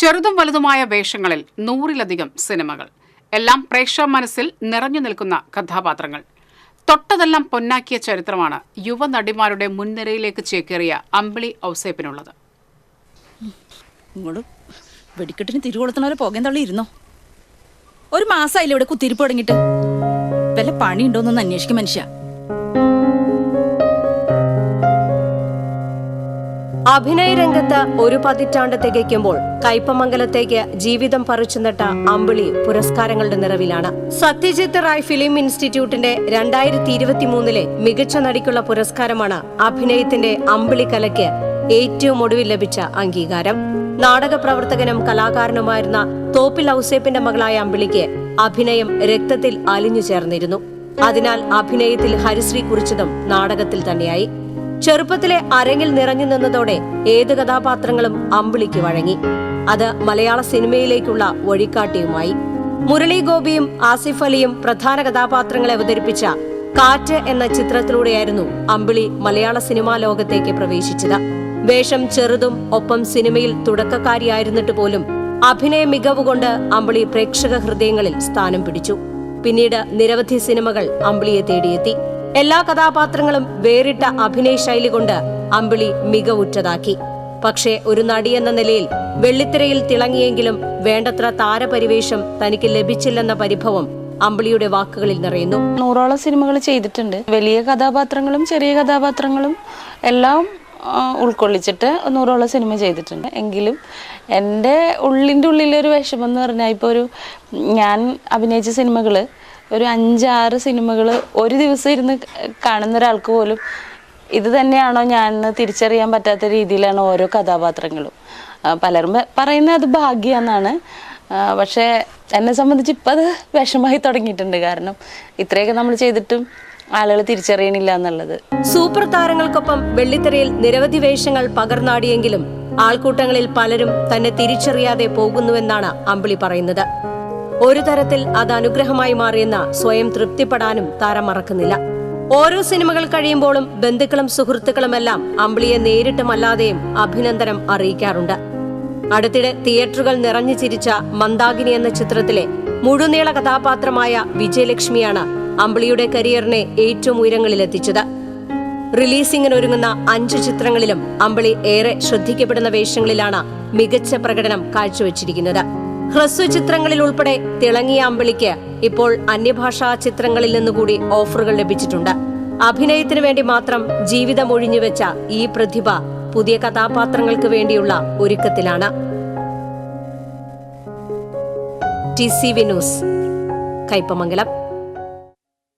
ചെറുതും വലുതുമായ വേഷങ്ങളിൽ നൂറിലധികം സിനിമകൾ. എല്ലാം പ്രേക്ഷക മനസ്സിൽ നിറഞ്ഞു നിൽക്കുന്ന കഥാപാത്രങ്ങൾ. തൊട്ടതെല്ലാം പൊന്നാക്കിയ ചരിത്രമാണ് യുവനടിമാരുടെ മുൻനിരയിലേക്ക് ചേക്കേറിയ അമ്പിളി ഔസേപ്പിനുള്ളത്. വെടിക്കെട്ടിന് തിരുകൊളുത്തണവരെ പോകാൻ തള്ളി ഇരുന്നോ? ഒരു മാസമായില്ലേ ഇവിടെ കുത്തിരിപ്പ് തുടങ്ങിയിട്ട്? വല്ല പണിയുണ്ടോന്നൊന്ന് അന്വേഷിക്കും മനുഷ്യ. അഭിനയ രംഗത്ത് ഒരു പതിറ്റാണ്ട് തികയ്ക്കുമ്പോൾ കയ്പമംഗലത്തേക്ക് ജീവിതം പറിച്ചുനട്ട അമ്പിളി പുരസ്കാരങ്ങളുടെ നിറവിലാണ്. സത്യജിത്ത് റായ് ഫിലിം ഇൻസ്റ്റിറ്റ്യൂട്ടിന്റെ രണ്ടായിരത്തി ഇരുപത്തിമൂന്നിലെ മികച്ച നടിക്കുള്ള പുരസ്കാരമാണ് അഭിനയത്തിന്റെ അമ്പിളി കലയ്ക്ക് ഏറ്റവും ഒടുവിൽ ലഭിച്ച അംഗീകാരം. നാടക പ്രവർത്തകനും കലാകാരനുമായിരുന്ന തോപ്പിൽ ഔസേപ്പിന്റെ മകളായ അമ്പിളിക്ക് അഭിനയം രക്തത്തിൽ അലിഞ്ഞു ചേർന്നിരുന്നു. അതിനാൽ അഭിനയത്തിൽ ഹരിശ്രീ കുറിച്ചതും നാടകത്തിൽ തന്നെയായി. ചെറുപ്പത്തിലെ അരങ്ങിൽ നിറഞ്ഞു നിന്നതോടെ ഏത് കഥാപാത്രങ്ങളും അമ്പിളിക്ക് വഴങ്ങി. അത് മലയാള സിനിമയിലേക്കുള്ള വഴികാട്ടിയുമായി. മുരളി ഗോപിയും ആസിഫ് അലിയും പ്രധാന കഥാപാത്രങ്ങളെ അവതരിപ്പിച്ച കാറ്റ് എന്ന ചിത്രത്തിലൂടെയായിരുന്നു അമ്പിളി മലയാള സിനിമാ ലോകത്തേക്ക് പ്രവേശിച്ചത്. വേഷം ചെറുതും ഒപ്പം സിനിമയിൽ തുടക്കക്കാരിയായിരുന്നിട്ട് പോലും അഭിനയ മികവുകൊണ്ട് അമ്പിളി പ്രേക്ഷക ഹൃദയങ്ങളിൽ സ്ഥാനം പിടിച്ചു. പിന്നീട് നിരവധി സിനിമകൾ അമ്പിളിയെ തേടിയെത്തി. എല്ലാ കഥാപാത്രങ്ങളും വേറിട്ട അഭിനയ ശൈലി കൊണ്ട് അമ്പിളി മികവുറ്റതാക്കി. പക്ഷേ ഒരു നടി എന്ന നിലയിൽ വെള്ളിത്തിരയിൽ തിളങ്ങിയെങ്കിലും വേണ്ടത്ര താരപരിവേഷം തനിക്ക് ലഭിച്ചില്ലെന്ന പരിഭവം അമ്പിളിയുടെ വാക്കുകളിൽ നിറയുന്നു. നൂറോളം സിനിമകൾ ചെയ്തിട്ടുണ്ട്. വലിയ കഥാപാത്രങ്ങളും ചെറിയ കഥാപാത്രങ്ങളും എല്ലാം ഉൾക്കൊള്ളിച്ചിട്ട് നൂറോളം സിനിമ ചെയ്തിട്ടുണ്ട്. എങ്കിലും എന്റെ ഉള്ളിന്റെ ഉള്ളിലൊരു വിഷമം എന്ന് പറഞ്ഞാൽ ഇപ്പോൾ ഒരു ഞാൻ അഭിനയിച്ച സിനിമകൾ ഒരു അഞ്ചാറ് സിനിമകൾ ഒരു ദിവസം ഇരുന്ന് കാണുന്ന ഒരാൾക്ക് പോലും ഇത് തന്നെയാണോ ഞാൻ തിരിച്ചറിയാൻ പറ്റാത്ത രീതിയിലാണ് ഓരോ കഥാപാത്രങ്ങളും. പലരും പറയുന്നത് അത് ഭാഗ്യമെന്നാണ് പക്ഷേ എന്നെ സംബന്ധിച്ച് ഇപ്പം അത് വിഷമായി തുടങ്ങിയിട്ടുണ്ട്. കാരണം ഇത്രയൊക്കെ നമ്മൾ ചെയ്തിട്ടും ആളുകൾ തിരിച്ചറിയണില്ല എന്നുള്ളത്. സൂപ്പർ താരങ്ങൾക്കൊപ്പം വെള്ളിത്തിരയിൽ നിരവധി വേഷങ്ങൾ പകർന്നാടിയെങ്കിലും ആൾക്കൂട്ടങ്ങളിൽ പലരും തന്നെ തിരിച്ചറിയാതെ പോകുന്നുവെന്നാണ് അമ്പിളി പറയുന്നത്. ഒരു തരത്തിൽ അത് അനുഗ്രഹമായി മാറിയെന്ന സ്വയം തൃപ്തിപ്പെടാനും താരം മറക്കുന്നില്ല. ഓരോ സിനിമകൾ കഴിയുമ്പോഴും ബന്ധുക്കളും സുഹൃത്തുക്കളുമെല്ലാം അമ്പിളിയെ നേരിട്ടുമല്ലാതെയും അഭിനന്ദനം അറിയിക്കാറുണ്ട്. അടുത്തിടെ തിയേറ്ററുകൾ നിറഞ്ഞു ചിരിച്ച മന്ദാകിനി എന്ന ചിത്രത്തിലെ മുഴുനീള കഥാപാത്രമായ വിജയലക്ഷ്മിയാണ് അമ്പിളിയുടെ കരിയറിനെ ഏറ്റവും ഉയരങ്ങളിലെത്തിച്ചത്. റിലീസിംഗിനൊരുങ്ങുന്ന അഞ്ച് ചിത്രങ്ങളിലും അമ്പിളി ഏറെ ശ്രദ്ധിക്കപ്പെടുന്ന വേഷങ്ങളിലാണ് മികച്ച പ്രകടനം കാഴ്ചവെച്ചിരിക്കുന്നത്. ഹ്രസ്വ ചിത്രങ്ങളിൽ ഉൾപ്പെടെ തിളങ്ങിയ അമ്പിളിക്ക് ഇപ്പോൾ അന്യഭാഷാ ചിത്രങ്ങളിൽ നിന്നുകൂടി ഓഫറുകൾ ലഭിച്ചിട്ടുണ്ട്. അഭിനയത്തിനു വേണ്ടി മാത്രം ജീവിതം ഒഴിഞ്ഞുവെച്ച ഈ പ്രതിഭ പുതിയ കഥാപാത്രങ്ങൾക്ക് വേണ്ടിയുള്ള ഒരുക്കത്തിലാണ്. T C Vinoos Kaipamangalam.